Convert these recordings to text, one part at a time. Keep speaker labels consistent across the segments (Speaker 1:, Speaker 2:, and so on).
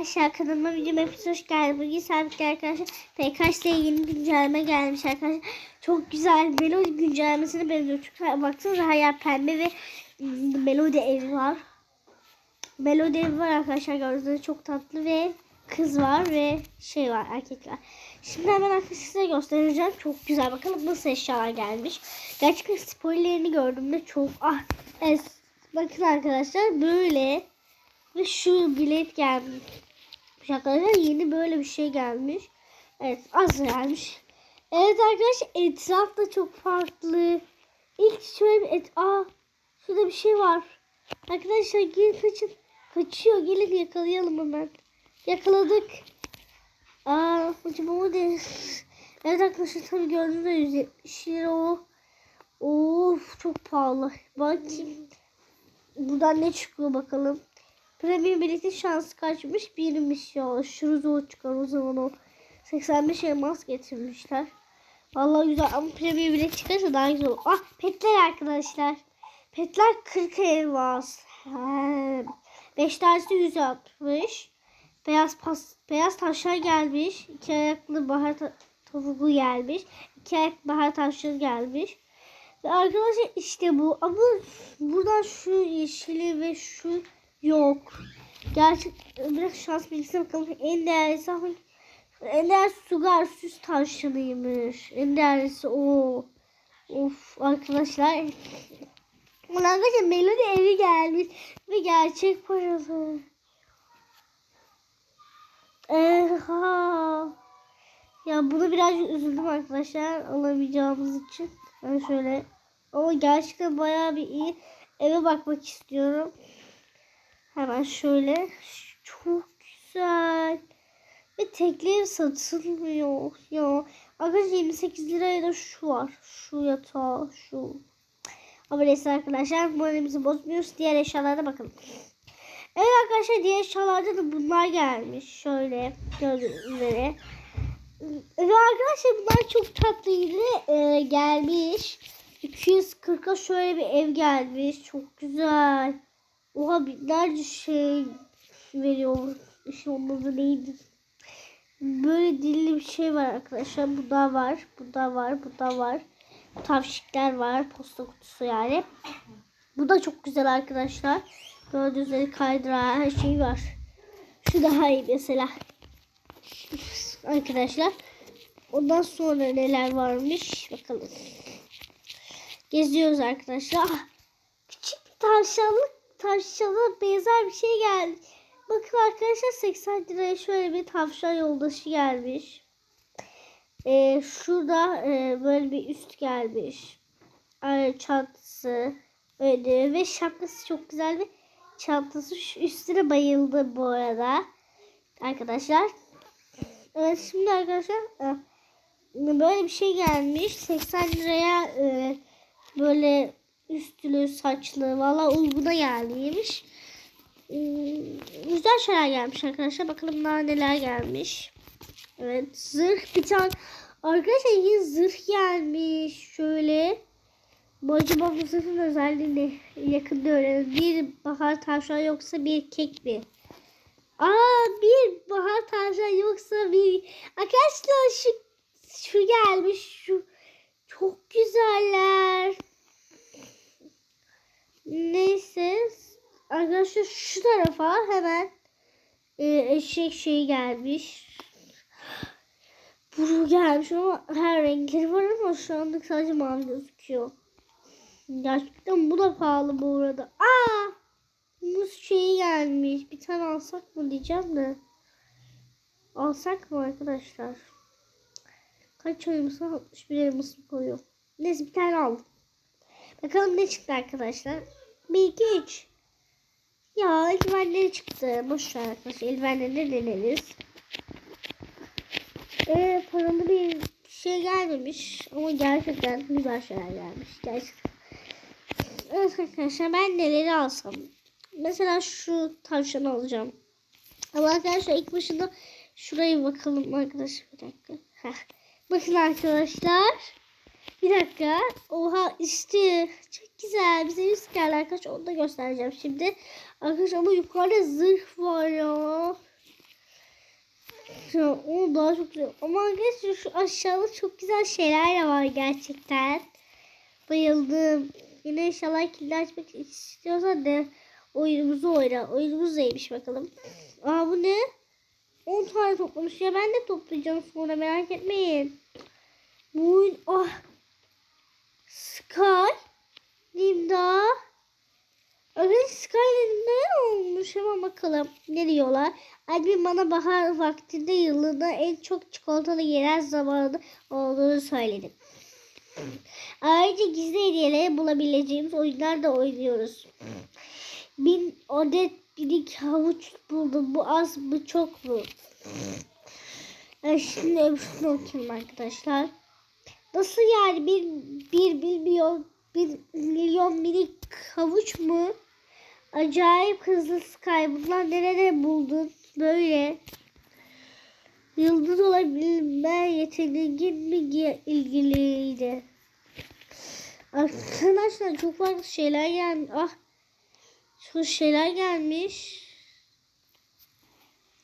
Speaker 1: Aşağı kanalıma videoma hepiniz hoş geldiniz. Bugün sabitli arkadaşlar PKX'de yeni güncelleme gelmiş arkadaşlar. Çok güzel melodi güncellemesine benziyor. Çünkü baksanıza hayal pembe ve melodi evi var. Melodi evi var arkadaşlar gördüğünüz çok tatlı ve kız var ve şey var erkek var. Şimdi hemen arkadaşlar size göstereceğim. Çok güzel bakalım nasıl eşyalar gelmiş. Gerçekten spoilerini gördüğümde çok ah evet. Bakın arkadaşlar böyle ve şu bilet gelmiş. Arkadaşlar yeni böyle bir şey gelmiş. Evet az gelmiş. Evet arkadaşlar etraf da çok farklı. İlk şöyle bir et Aa şurada bir şey var. Arkadaşlar gelin kaçın. Kaçıyor gelin yakalayalım hemen. Yakaladık. Aa acaba o ne? Evet arkadaşlar tabii gördüğünüz gibi 170 lira o. Of çok pahalı. Bakayım. Buradan ne çıkıyor bakalım. Premium biletin şansı kaçmış? Birmiş ya. Aşırı zor çıkar o zaman o. 85 elmas getirmişler. Vallahi güzel ama premium bilet çıkarsa daha güzel olur. Ah petler arkadaşlar. Petler 40 elmas. He. 5 tanesi 160. Beyaz pas, beyaz taşlar gelmiş. İki ayaklı bahar ta- tavuğu gelmiş. İki ayaklı bahar taşları gelmiş. Ve arkadaşlar işte bu. Ama buradan şu yeşili ve şu yok. Gerçek biraz şans bilgisine bakalım. En değerlisi hangi? En değerlisi sugar süs tavşanıymış. En değerlisi o. Of arkadaşlar. Arkadaşlar Melody evi gelmiş. Ve gerçek parası. Eha. Ya bunu birazcık üzüldüm arkadaşlar alamayacağımız için. Ben şöyle ama gerçekten bayağı bir iyi eve bakmak istiyorum. Hemen şöyle çok güzel. Ve tekli ev satılmıyor ya. Arkadaşlar 28 liraya da şu var. Şu yatağı şu. Ama neyse arkadaşlar moralimizi bozmuyoruz. Diğer eşyalara bakalım. Evet arkadaşlar diğer eşyalarda da bunlar gelmiş. Şöyle gördüğünüz üzere. Ve arkadaşlar bunlar çok tatlıydı. Ee, gelmiş. 240'a şöyle bir ev gelmiş. Çok güzel. Oha binlerce şey veriyor. İşte onun adı neydi? Böyle dilli bir şey var arkadaşlar. Bu da var. Bu da var. Bu da var. Tavşikler var. Posta kutusu yani. Bu da çok güzel arkadaşlar. Gördüğünüz üzere kaydırağı her şey var. Şu daha iyi mesela. Arkadaşlar. Ondan sonra neler varmış bakalım. Geziyoruz arkadaşlar. Ah, Küçük bir tavşanlık tavşana benzer bir şey geldi. Bakın arkadaşlar 80 liraya şöyle bir tavşan yoldaşı gelmiş. Ee, şurada e, böyle bir üst gelmiş. Ay, çantası öyle ve şapkası çok güzel ve çantası şu üstüne bayıldı bu arada. Arkadaşlar. Evet şimdi arkadaşlar e, böyle bir şey gelmiş. 80 liraya e, böyle üstülü saçlı valla uyguna gelmiş. Hmm, Güzel şeyler gelmiş arkadaşlar. Bakalım daha neler gelmiş. Evet zırh bir tane. Arkadaşlar yine zırh gelmiş. Şöyle. Bu acaba bu zırhın özelliğini yakında öğrenelim. Bir bahar tavşan yoksa bir kek mi? Aa bir bahar tavşan yoksa bir... Arkadaşlar şu, şu gelmiş. Şu çok güzeller. Neyse. Arkadaşlar şu tarafa hemen e, eşek şey gelmiş. Buru gelmiş ama her renkleri var ama şu anlık sadece mavi gözüküyor. Gerçekten bu da pahalı bu arada. Aa! Muz şeyi gelmiş. Bir tane alsak mı diyeceğim de. Alsak mı arkadaşlar? Kaç var? 61 ayımız koyuyor. Neyse bir tane aldım. Bakalım ne çıktı arkadaşlar. 1, 2, 3. Ya eldivenleri çıktı. Boş ver arkadaşlar. Eldivenleri deneriz. Ee, paralı bir şey gelmemiş. Ama gerçekten güzel şeyler gelmiş. Gerçekten. Evet arkadaşlar ben neleri alsam. Mesela şu tavşanı alacağım. Ama arkadaşlar ilk başında şuraya bakalım arkadaşlar. Bir dakika. Heh. Bakın arkadaşlar. Bir dakika. Oha işte çok güzel. Bize yüz geldi arkadaşlar. Onu da göstereceğim şimdi. Arkadaşlar ama yukarıda zırh var ya. güzel. O daha çok güzel. Ama arkadaşlar şu aşağıda çok güzel şeyler de var gerçekten. Bayıldım. Yine inşallah kilidi açmak istiyorsan de oyunumuzu oyna. Oyunumuz neymiş bakalım. Aa bu ne? 10 tane toplamış ya ben de toplayacağım sonra merak etmeyin. Bu oyun ah Sky Limda Evet Sky ne olmuş hemen bakalım ne diyorlar. Albin bana bahar vaktinde yılında en çok çikolatalı yerel zamanında olduğunu söyledi. Ayrıca gizli hediyeleri bulabileceğimiz oyunlar da oynuyoruz. Bin adet birik havuç buldum. Bu az mı çok mu? Evet, şimdi öbürsünü okuyayım arkadaşlar. Nasıl yani bir, bir milyon bir milyon minik havuç mu? Acayip hızlı Sky. Bunlar nerede buldun? Böyle. Yıldız olabilme yeteneğin mi gi- ilgiliydi? Arkadaşlar çok farklı şeyler gelmiş. Ah. Çok şeyler gelmiş.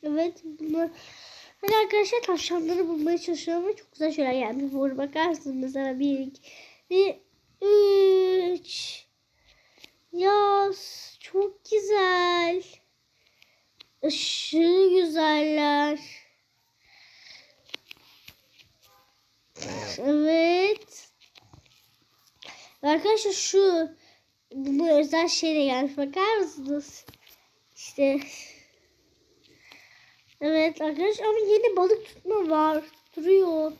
Speaker 1: Evet. Bunlar Hani arkadaşlar tavşanları bulmaya çalışıyorum ama çok güzel şeyler gelmiş. Burada bakarsınız mesela bir, iki, bir, üç. Yaz. Çok güzel. Aşırı güzeller. Evet. Ve Arkadaşlar şu bu özel şeyle gelmiş. Bakar mısınız? İşte Evet arkadaşlar ama yeni balık tutma var. Duruyor.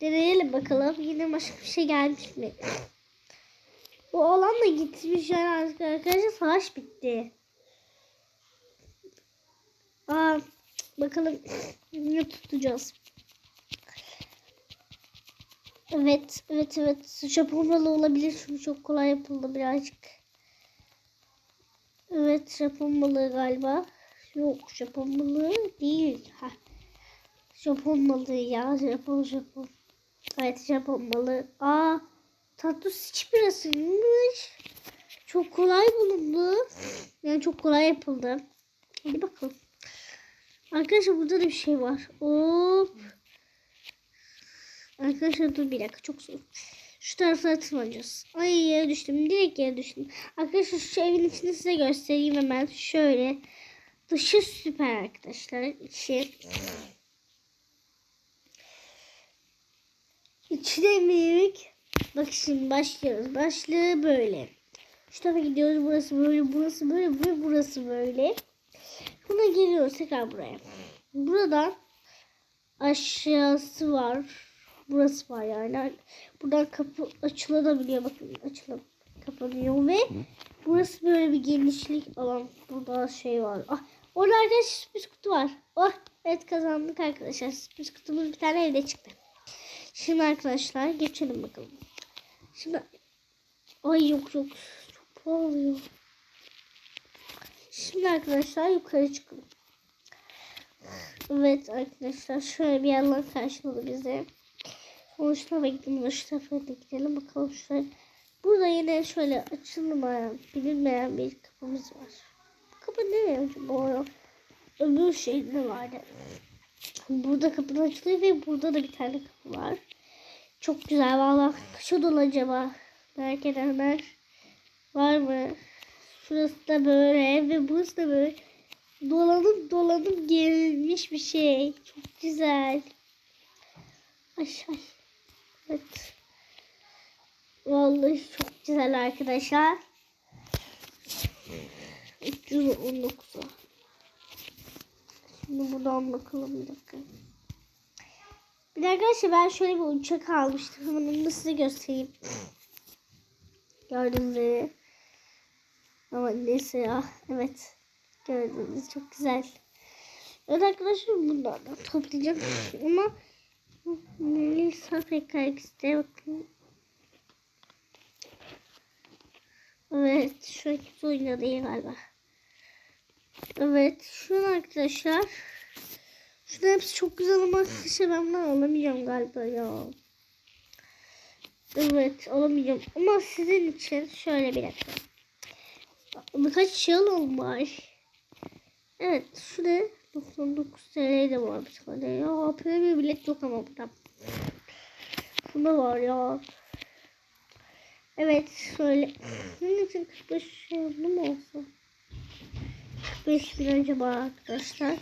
Speaker 1: Deneyelim bakalım. Yine başka bir şey gelmiş mi? Bu alan da gitmiş yani arkadaşlar. Savaş bitti. Aa, bakalım ne tutacağız. Evet, evet, evet. Japon balığı olabilir. Çünkü çok kolay yapıldı birazcık. Evet, Japon balığı galiba. Yok Japon balığı değil. Ha. Japon balığı ya. Japon Japon. Evet Japon balığı. Aa tatlı siç birasıymış. Çok kolay bulundu. Yani çok kolay yapıldı. Hadi bakalım. Arkadaşlar burada da bir şey var. Hop. Arkadaşlar dur bir dakika çok zor. Şu tarafa tırmanacağız. Ay yere düştüm. Direkt yere düştüm. Arkadaşlar şu evin içini size göstereyim hemen. Şöyle. Dışı süper arkadaşlar. İçi. İçi de minik. Bak şimdi başlıyoruz. Başlığı böyle. Şu tarafa gidiyoruz. Burası böyle, burası böyle, ve burası böyle. Buna geliyoruz tekrar buraya. Buradan aşağısı var. Burası var yani. Buradan kapı açılabiliyor. Bakın açılıp kapanıyor ve burası böyle bir genişlik alan. Burada şey var. Ah, orada arkadaşlar sürpriz kutu var. Oh, evet kazandık arkadaşlar. Sürpriz kutumuz bir tane evde çıktı. Şimdi arkadaşlar geçelim bakalım. Şimdi ay yok yok çok pahalı. Şimdi arkadaşlar yukarı çıkalım. Evet arkadaşlar şöyle bir yerler karşıladı bizi. Tarafa gidelim. Şu tarafa gidelim. Bakalım şöyle. Burada yine şöyle açılmayan, bilinmeyen bir kapımız var. Bu kapı ne acaba? Öbür şey ne vardı? Burada kapı açılıyor ve burada da bir tane kapı var. Çok güzel valla. Kaça dolu acaba? Merak edenler var mı? Şurası da böyle ve burası da böyle dolanıp dolanıp gerilmiş bir şey. Çok güzel. Ay ay. Evet. Vallahi çok güzel arkadaşlar. 319'a. Şimdi buradan bakalım bir dakika. Bir de arkadaşlar ben şöyle bir uçak almıştım. Onu da size göstereyim. Gördüğünüz gibi. Ama neyse ya. Evet. Gördüğünüz çok güzel. Evet arkadaşlar bunlardan toplayacağım. Ama Melisa PKX'de bakın. Evet. Oyunda değil galiba. Evet. Şu an arkadaşlar. Şunun hepsi çok güzel ama arkadaşlar ben bunları alamayacağım galiba ya. Evet alamayacağım. Ama sizin için şöyle bir dakika. Birkaç alalım var. Evet şurada 99 TL de var bir tane ya. Premium bilet yok ama burada. Bunda var ya. Evet şöyle. Bunun için 45 şey mu olsun? 45 bin acaba arkadaşlar.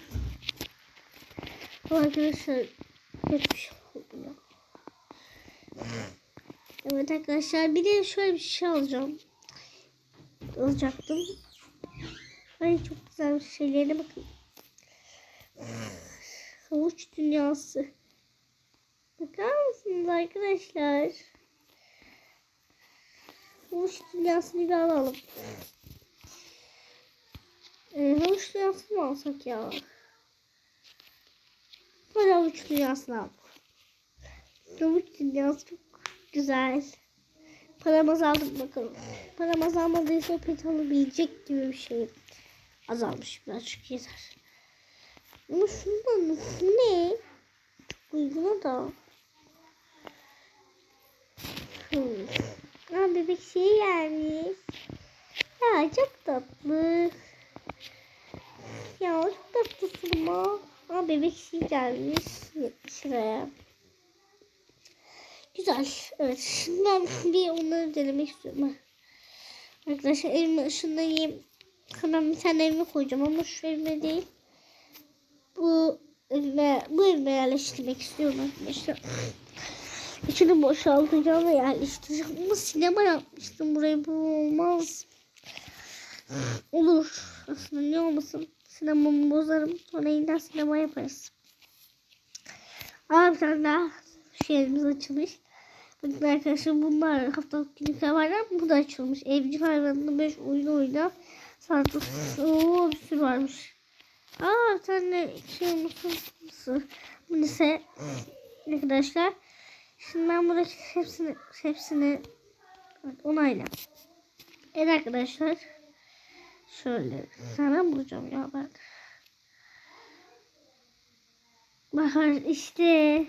Speaker 1: Ama arkadaşlar kötü bir şey oldu. Evet arkadaşlar bir de şöyle bir şey alacağım. Alacaktım. Ay çok güzel şeylerine bakın. Havuç dünyası. Bakar mısınız arkadaşlar? Havuç dünyasını bir alalım. Ee, havuç dünyasını mı alsak ya? Hadi havuç dünyasını al. Havuç dünyası çok güzel. Param azaldı bakalım. Param azalmadıysa o pet alabilecek gibi bir şey. Azalmış birazcık yeter. Ama şundan ne? Çok uyguna da. Hmm. Aa, bebek şey gelmiş. Ya çok tatlı. Ya çok tatlısın ama. Aa, bebek şey gelmiş. Şuraya. Güzel. Evet. Ben bir onları denemek istiyorum. Arkadaşlar elime ışınlayayım. Hemen bir tane elime koyacağım ama şu elime değil. Bu elime, bu elime yerleştirmek istiyorum arkadaşlar. İçini boşaltacağım ve yerleştireceğim. Ama sinema yapmıştım burayı. Bu olmaz. Olur. Aslında ne olmasın. Sinemamı bozarım. Sonra yeniden sinema yaparız. Aa bir daha şeyimiz açılmış. Bakın arkadaşlar bunlar haftalık var ama bu da açılmış. Evcil hayvanında 5 oyun oyna. Sarkı. Oo bir sürü varmış. Aa bir tane şey unutmuşsun. Bu ise arkadaşlar. Şimdi ben buradaki hepsini hepsini onayla. Evet arkadaşlar. Şöyle hemen bulacağım ya ben. Bakar işte.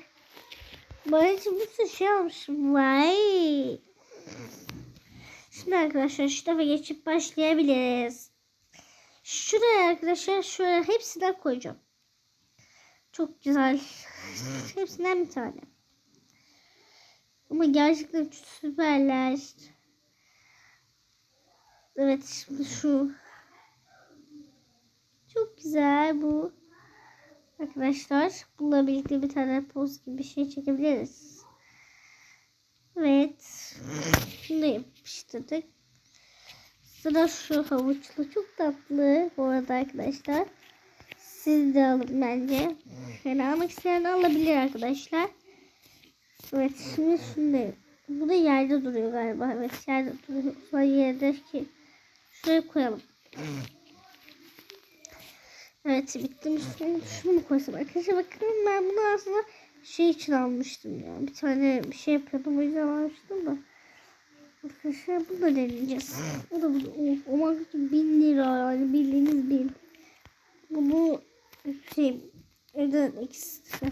Speaker 1: Bir sürü şey almışım. Vay. Şimdi arkadaşlar şu tarafa geçip başlayabiliriz. Şuraya arkadaşlar şöyle hepsinden koyacağım. Çok güzel. Hepsinden bir tane. Ama gerçekten süperler. Evet şimdi şu. Güzel bu. Arkadaşlar bununla birlikte bir tane poz gibi bir şey çekebiliriz. Evet. Bunu da yapıştırdık. Sıra şu havuçlu. Çok tatlı bu arada arkadaşlar. Siz de alın bence. Yani almak isteyen alabilir arkadaşlar. Evet şimdi şimdi bu da yerde duruyor galiba. Evet yerde duruyor. O yerde ki şuraya koyalım. Evet bitti. Şunu, şunu mu koysam? Arkadaşlar bakın ben bunu aslında şey için almıştım ya. Bir tane bir şey yapıyordum o yüzden almıştım da. Arkadaşlar bunu da deneyeceğiz. O da bu. O markası bin lira yani bildiğiniz bin. Bunu şey evden ekstra.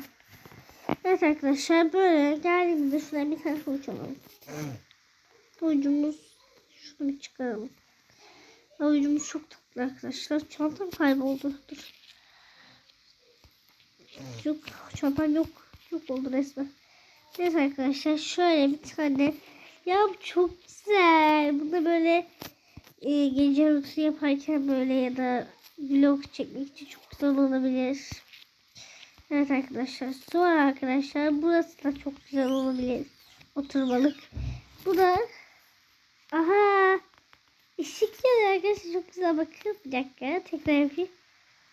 Speaker 1: Evet arkadaşlar böyle geldiğimizde şuradan bir tane havuç alalım. Havucumuz şunu bir çıkaralım. Havucumuz çok tatlı arkadaşlar. Çantam kayboldu. Dur. Yok çantam yok. Yok oldu resmen. Evet arkadaşlar şöyle bir tane. Ya çok güzel. Bu da böyle e, gece rutinu yaparken böyle ya da vlog çekmek için çok güzel olabilir. Evet arkadaşlar. Sonra arkadaşlar burası da çok güzel olabilir. Oturmalık. Bu da aha ışık yanıyor arkadaşlar. Çok güzel bakın. Bir dakika. Tekrar yapayım.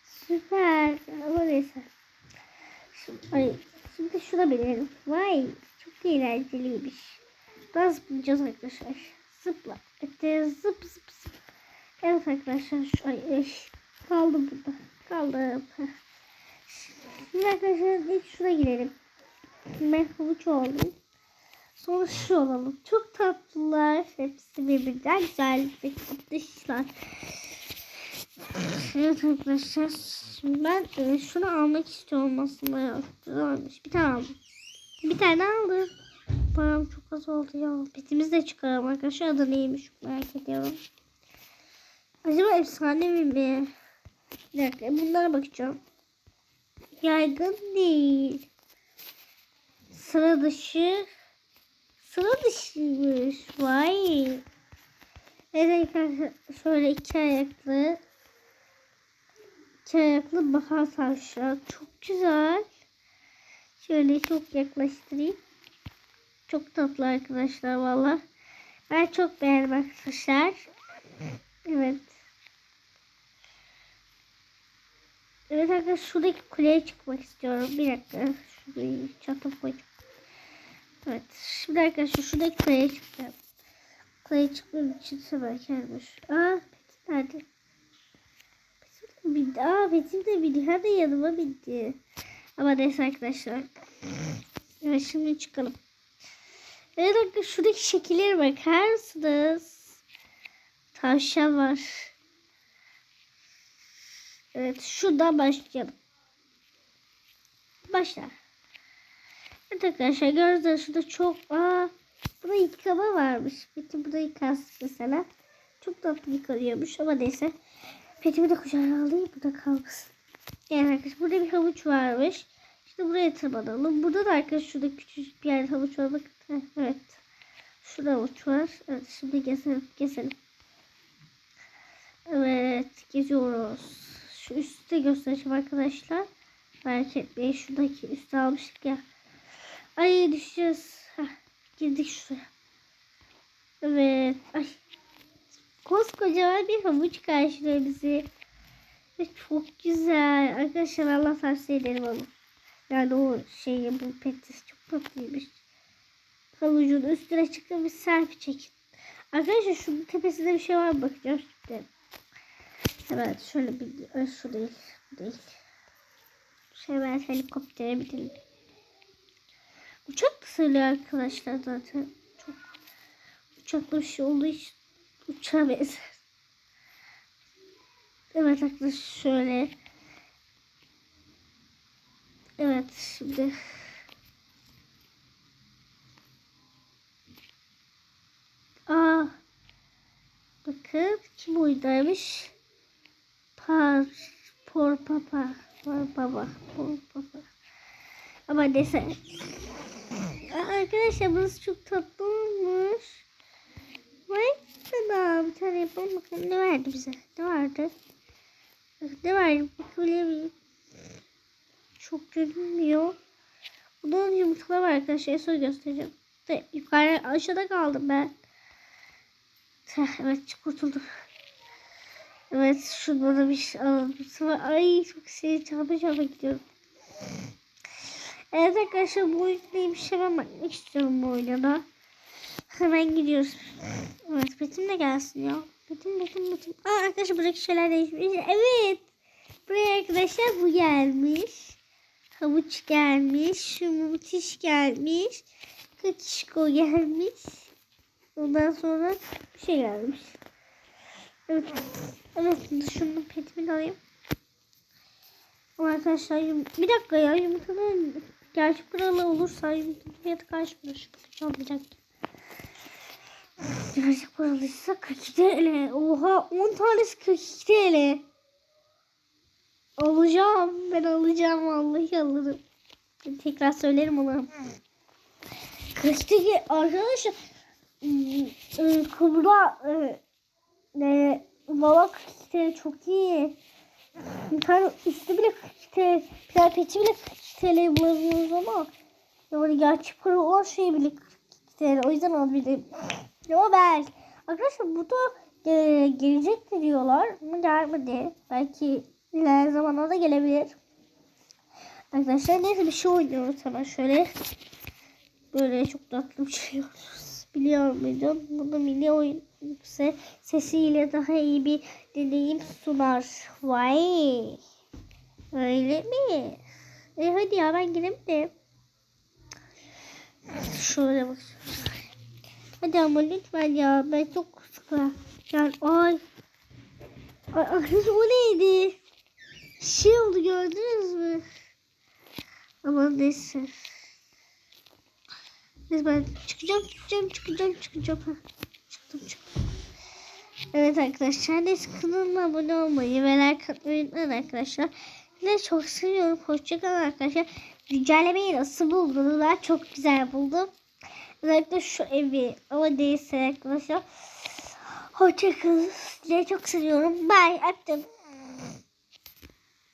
Speaker 1: Süper. Ama neyse. Şimdi, şimdi şuna binelim. Vay. Çok eğlenceliymiş. Nasıl bulacağız arkadaşlar? Zıpla. Evet, zıp zıp zıp. Evet arkadaşlar. Şu, ay, ay. Kaldım burada. Kaldım. Şimdi arkadaşlar ilk şuna girelim. Ben havuç oldum. Sonra şu olalım. Çok tatlılar. Hepsi birbirinden güzel ve tatlışlar. Evet arkadaşlar. Şimdi ben e, şunu almak istiyorum aslında ya. Güzelmiş. Bir tane aldım. Bir tane aldım. Param çok az oldu ya. Petimizi de çıkaralım arkadaşlar. Adı neymiş merak ediyorum. Acaba efsane mi? Bir dakika bunlara bakacağım. yaygın değil. Sıra dışı sıra dışıymış. Vay. Evet arkadaşlar şöyle iki ayaklı iki ayaklı bahar tavşan. Çok güzel. Şöyle çok yaklaştırayım. Çok tatlı arkadaşlar valla. Ben çok beğendim arkadaşlar. Evet. Evet arkadaşlar şuradaki kuleye çıkmak istiyorum. Bir dakika. Şurayı çatıp koyacağım. Evet. Şimdi arkadaşlar şuradaki kuleye çıkacağım. Kuleye çıkmam için sabah gelmiş. Aa Betim nerede? Betim de bindi. Aa Betim de bindi. Hadi yanıma bindi. Ama neyse arkadaşlar. Evet şimdi çıkalım. Evet arkadaşlar şuradaki şekillere bakar mısınız? Tavşan var. Evet şuradan başlayalım. Başla. Arkadaşlar gördüğünüz şurada çok aa burada yıkama varmış. Peki burada yıkansın mesela. Çok tatlı yıkanıyormuş ama neyse. Petimi de kucağına alayım burada kalmasın. Yani arkadaşlar burada bir havuç varmış. İşte buraya tırmanalım. Burada da arkadaşlar şurada küçücük bir yerde havuç var. Bakın. Evet. Şurada havuç var. Evet şimdi gezelim. Gezelim. Evet geziyoruz. Şu üstü de göstereceğim arkadaşlar. Merak etmeyin şuradaki üstü almıştık ya. Ay düşeceğiz. Heh, girdik şuraya. Evet. Ay. Koskocaman bir havuç karşılıyor bizi. Ve çok güzel. Arkadaşlar Allah tavsiye ederim onu. Yani o şeyi bu petis çok tatlıymış. Havucun üstüne çıkın bir selfie çekin. Arkadaşlar şunun tepesinde bir şey var mı bakacağım şimdi. Evet şöyle bir Ay, şu değil. Değil. Hemen helikoptere binelim. Uçak da sığıyor arkadaşlar zaten. Çok uçaklı bir şey olduğu için uçağa benzer. Evet arkadaşlar şöyle. Evet şimdi Aa, bakın kim oradaymış? Par, por papa, por baba, por papa. Ama. Aa, arkadaşlar burası çok tatlı olmuş. Vay sana bir tane yapalım bakalım ne verdi bize? Ne vardı? Ne verdi? Bakalım. Çok görünmüyor. Bunun yumurtaları var arkadaşlar. Sonra göstereceğim. De, yukarı aşağıda kaldım ben. Teh, evet kurtuldum. Evet şurada da bir şey alalım. Ay çok şey çarpa çarpa gidiyorum. Evet arkadaşlar bu oyun neymiş hemen bakmak istiyorum bu oyuna Hemen gidiyoruz. Evet Betim de gelsin ya. Betim Betim Betim. Aa arkadaşlar buradaki şeyler değişmiş. Evet. Buraya arkadaşlar bu gelmiş. Havuç gelmiş. Şu müthiş gelmiş. Kakişko gelmiş. Ondan sonra bir şey gelmiş. Evet. Evet. Şunu petimi alayım. Ama arkadaşlar bir dakika ya yumurtanın gerçek kralı olursa yumurtanın fiyatı kaçmış. Bakacağım bir dakika. Gerçek kralıysa 42 TL. Oha 10 tanesi 42 TL. Alacağım. Ben alacağım. Vallahi alırım. Tekrar söylerim ona. 42 TL arkadaşlar. ım, ı, Kubra ı, ne valla 42 TL çok iyi. Bir tane üstü bile 42 TL. Peti bile 42 TL bulamıyoruz ama. Yani gerçek para olan şey bile 42 TL. O yüzden alabilirim. Ama ben arkadaşlar bu da e, gelecek diyorlar ama gelmedi. Belki ilerleyen zamanlarda gelebilir. Arkadaşlar neyse bir şey oynuyoruz hemen şöyle. Böyle çok tatlı bir şey oynuyoruz. Biliyor muydun? Bunu mini oyun se sesiyle daha iyi bir deneyim sunar. Vay. Öyle mi? E hadi ya ben girelim Şöyle bak. Hadi ama lütfen ya ben çok sıkı. Yani ay. Ay arkadaş o neydi? Şey oldu gördünüz mü? Ama neyse. Neyse ben çıkacağım çıkacağım çıkacağım çıkacağım. Heh, Çıktım çıktım. Evet arkadaşlar neyse kanalıma abone olmayı ve like atmayı unutmayın arkadaşlar. Sizi çok seviyorum. Hoşçakalın arkadaşlar. Güncellemeyi nasıl buldunuz? Ben çok güzel buldum. Özellikle şu evi ama değilse arkadaşlar. Hoşçakalın. Sizi çok seviyorum. Bye. Öptüm.